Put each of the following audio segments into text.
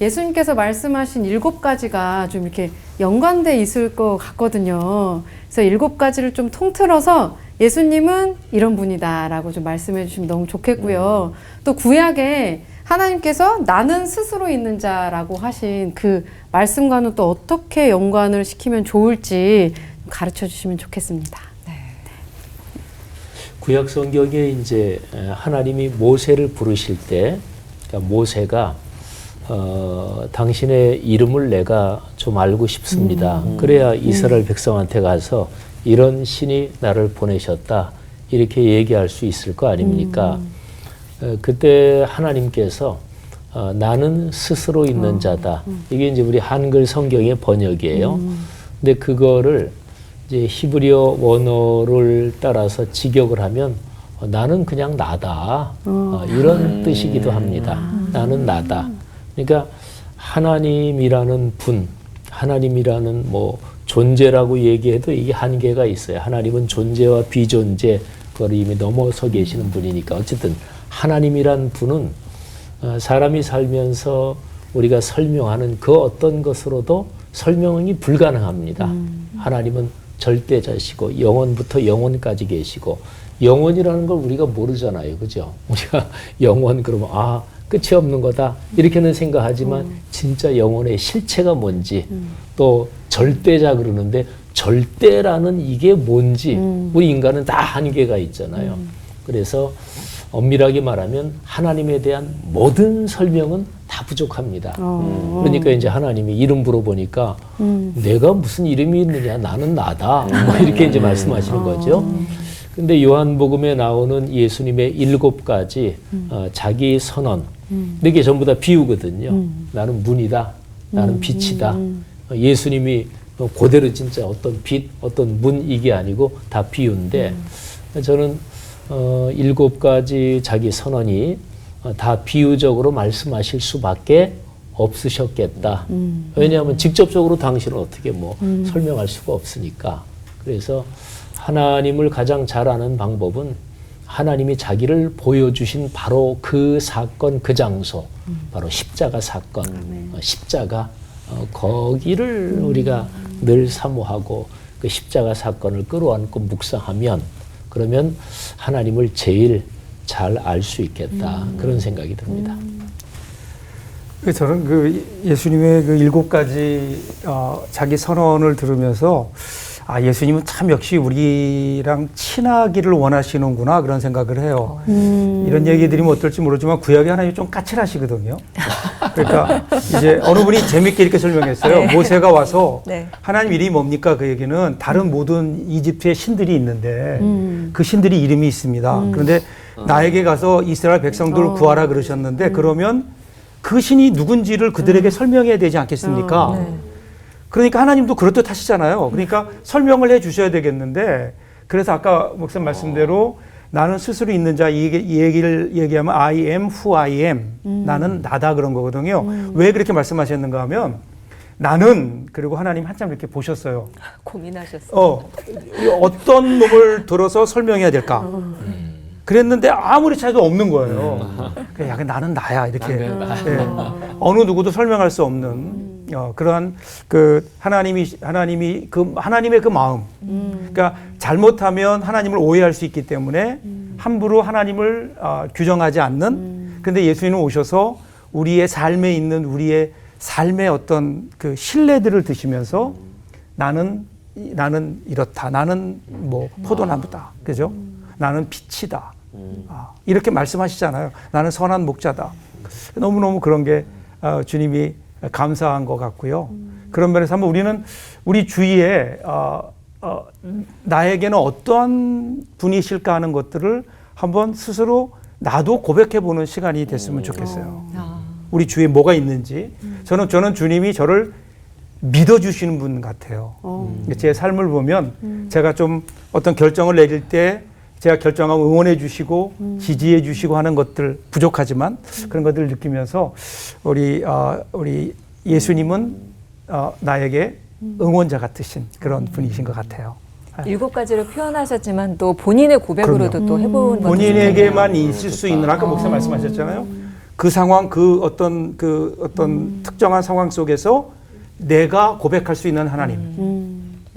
예수님께서 말씀하신 일곱 가지가 좀 이렇게 연관돼 있을 것 같거든요. 그래서 일곱 가지를 좀 통틀어서 예수님은 이런 분이다라고 좀 말씀해 주시면 너무 좋겠고요. 또 구약에 하나님께서 나는 스스로 있는 자라고 하신 그 말씀과는 또 어떻게 연관을 시키면 좋을지 가르쳐 주시면 좋겠습니다. 구약 성경에 이제 하나님이 모세를 부르실 때 그러니까 모세가 어, 당신의 이름을 내가 좀 알고 싶습니다. 그래야 이스라엘 백성한테 가서 이런 신이 나를 보내셨다 이렇게 얘기할 수 있을 거 아닙니까? 어, 그때 하나님께서 어, 나는 스스로 있는 자다. 이게 이제 우리 한글 성경의 번역이에요. 근데 그거를 이제 히브리어 원어를 따라서 직역을 하면 어, 나는 그냥 나다. 어, 이런 뜻이기도 합니다. 나는 나다. 그러니까 하나님이라는 분, 하나님이라는 뭐 존재라고 얘기해도 이게 한계가 있어요. 하나님은 존재와 비존재 그걸 이미 넘어서 계시는 분이니까 어쨌든 하나님이란 분은 어, 사람이 살면서 우리가 설명하는 그 어떤 것으로도 설명이 불가능합니다. 하나님은 절대자시고 영원부터 영원까지 계시고 영원이라는 걸 우리가 모르잖아요. 그죠? 우리가 영원 그러면 아, 끝이 없는 거다. 이렇게는 생각하지만 진짜 영혼의 실체가 뭔지 또 절대자 그러는데 절대라는 이게 뭔지 우리 인간은 다 한계가 있잖아요. 그래서 엄밀하게 말하면 하나님에 대한 모든 설명은 다 부족합니다. 어. 그러니까 이제 하나님이 이름 물어보니까 내가 무슨 이름이 있느냐 나는 나다 뭐 이렇게 이제 말씀하시는 거죠. 근데 요한복음에 나오는 예수님의 일곱 가지 어, 자기 선언 이게 전부 다 비유거든요. 나는 문이다. 나는 빛이다. 어, 예수님이 어, 그대로 진짜 어떤 빛, 어떤 문 이게 아니고 다 비유인데 저는 어, 일곱 가지 자기 선언이 어, 다 비유적으로 말씀하실 수밖에 없으셨겠다. 왜냐하면 직접적으로 당신을 어떻게 뭐 설명할 수가 없으니까. 그래서 하나님을 가장 잘 아는 방법은 하나님이 자기를 보여주신 바로 그 사건, 그 장소, 바로 십자가 사건, 어, 십자가, 어, 거기를 우리가 늘 사모하고 그 십자가 사건을 끌어안고 묵상하면 그러면 하나님을 제일 잘 알 수 있겠다. 그런 생각이 듭니다. 그 저는 그 예수님의 그 일곱 가지 어, 자기 선언을 들으면서 아 예수님은 참 역시 우리랑 친하기를 원하시는구나 그런 생각을 해요. 이런 얘기 드리면 어떨지 모르지만 구약의 하나님이 좀 까칠하시거든요. 그러니까 이제 어느 분이 재밌게 이렇게 설명했어요. 모세가 와서 네. 하나님 이름이 뭡니까? 그 얘기는 다른 모든 이집트의 신들이 있는데 음. 그 신들이 이름이 있습니다. 그런데 나에게 가서 이스라엘 백성들을 어. 구하라 그러셨는데 그러면 그 신이 누군지를 그들에게 설명해야 되지 않겠습니까? 어, 네. 그러니까 하나님도 그렇듯 하시잖아요. 그러니까 설명을 해 주셔야 되겠는데 그래서 아까 목사님 말씀대로 나는 스스로 있는 자 이 얘기를 얘기하면 I am who I am 나는 나다 그런 거거든요. 왜 그렇게 말씀하셨는가 하면 나는 그리고 하나님 한참 이렇게 보셨어요. 고민하셨어요. 어 어떤 놈을 들어서 설명해야 될까? 그랬는데 아무리 차이도 없는 거예요. 그래, 야, 그 나는 나야 이렇게 예. 어느 누구도 설명할 수 없는 어, 그러한 그 하나님이 하나님이 그 하나님의 그 마음. 그러니까 잘못하면 하나님을 오해할 수 있기 때문에 함부로 하나님을 어, 규정하지 않는. 근데 예수님은 오셔서 우리의 삶에 있는 우리의 삶의 어떤 그 신뢰들을 드시면서 나는 이- 나는 이렇다. 나는 뭐 포도나무다. 그죠? 나는 빛이다. 아, 이렇게 말씀하시잖아요. 나는 선한 목자다. 너무너무 그런 게 어, 주님이 감사한 것 같고요. 그런 면에서 한번 우리는 우리 주위에 어, 어, 나에게는 어떠한 분이실까 하는 것들을 한번 스스로 나도 고백해 보는 시간이 됐으면 좋겠어요. 우리 주위에 뭐가 있는지. 저는 저는 주님이 저를 믿어 주시는 분 같아요. 어. 제 삶을 보면 제가 좀 어떤 결정을 내릴 때 제가 결정하고 응원해 주시고 지지해 주시고 하는 것들 부족하지만 그런 것들을 느끼면서 우리 어, 우리 예수님은 어, 나에게 응원자 같으신 그런 분이신 것 같아요. 일곱 가지로 표현하셨지만 또 본인의 고백으로도 또 해본 본인에게만 있을 수 있는 아까 목사 말씀하셨잖아요. 그 상황 그 어떤 그 어떤 특정한 상황 속에서 내가 고백할 수 있는 하나님. 음.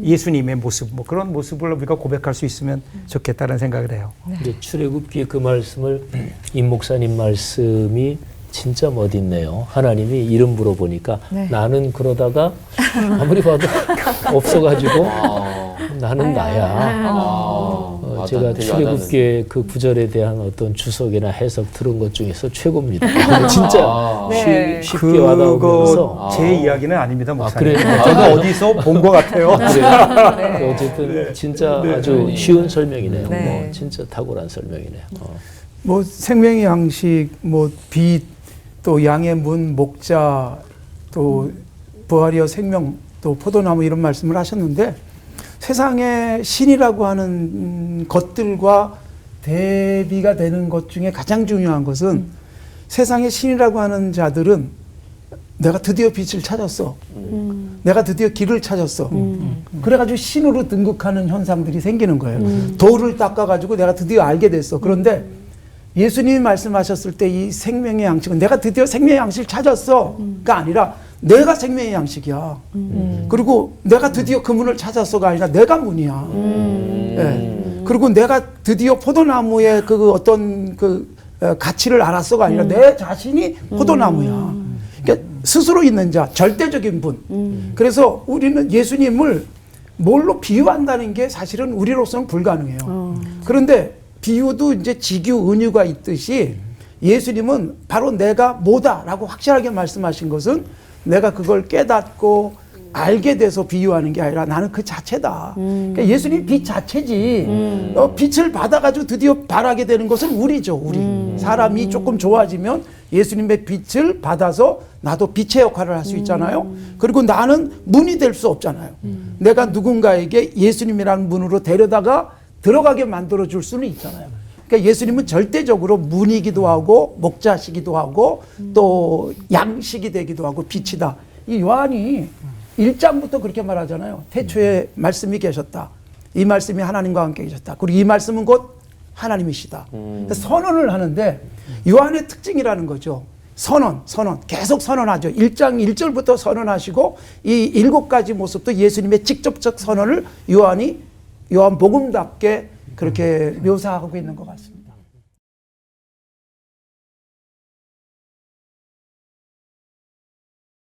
예수님의 모습 뭐 그런 모습을 우리가 고백할 수 있으면 좋겠다는 생각을 해요. 이제 출애굽기의 그 말씀을 임 목사님 말씀이 진짜 멋있네요. 하나님이 이름 물어보니까 네. 나는 그러다가 아무리 봐도 없어가지고 아, 나는 나야. 아, 어, 아, 제가. 출애굽기의 그 구절에 대한 어떤 주석이나 해석 들은 것 중에서 최고입니다. 진짜 아. 네. 쉽, 쉽게 와닿으면서 제 이야기는 아닙니다, 목사님. 그래요? 제가 어디서 본 것 같아요. 그래요. 어쨌든 진짜 아주 쉬운 설명이네요. 네. 뭐 진짜 탁월한 설명이네요. 어. 뭐 생명의 양식, 뭐 빛, 또 양의 문, 목자, 또 부활이여 생명, 또 포도나무 이런 말씀을 하셨는데 세상에 신이라고 하는 음, 것들과 대비가 되는 것 중에 가장 중요한 것은 세상에 신이라고 하는 자들은 내가 드디어 빛을 찾았어. 내가 드디어 길을 찾았어. 그래가지고 신으로 등극하는 현상들이 생기는 거예요. 돌을 닦아가지고 내가 드디어 알게 됐어. 그런데 예수님이 말씀하셨을 때 이 생명의 양식은 내가 드디어 생명의 양식을 찾았어가 아니라 내가 생명의 양식이야. 그리고 내가 드디어 그 문을 찾았어가 아니라 내가 문이야. 예. 그리고 내가 드디어 포도나무의 그 어떤 그 어, 가치를 알았어가 아니라 내 자신이 포도나무야. 그러니까 스스로 있는 자, 절대적인 분. 그래서 우리는 예수님을 뭘로 비유한다는 게 사실은 우리로서는 불가능해요. 그런데 비유도 이제 직유 은유가 있듯이 예수님은 바로 내가 뭐다라고 확실하게 말씀하신 것은 내가 그걸 깨닫고 알게 돼서 비유하는 게 아니라 나는 그 자체다. 그러니까 예수님 빛 자체지. 어, 빛을 받아가지고 드디어 바라게 되는 것은 우리죠, 우리. 사람이 조금 좋아지면 예수님의 빛을 받아서 나도 빛의 역할을 할 수 있잖아요. 그리고 나는 문이 될 수 없잖아요. 내가 누군가에게 예수님이라는 문으로 데려다가 들어가게 만들어 줄 수는 있잖아요. 그러니까 예수님은 절대적으로 문이기도 하고 목자시기도 하고 또 양식이 되기도 하고 빛이다. 이 요한이 1장부터 그렇게 말하잖아요. 태초에 말씀이 계셨다. 이 말씀이 하나님과 함께 계셨다. 그리고 이 말씀은 곧 하나님이시다. 그래서 선언을 하는데 요한의 특징이라는 거죠. 선언, 선언. 계속 선언하죠. 1장 1절부터 선언하시고 이 일곱 가지 모습도 예수님의 직접적 선언을 요한이 요한 복음답게 그렇게 묘사하고 있는 것 같습니다.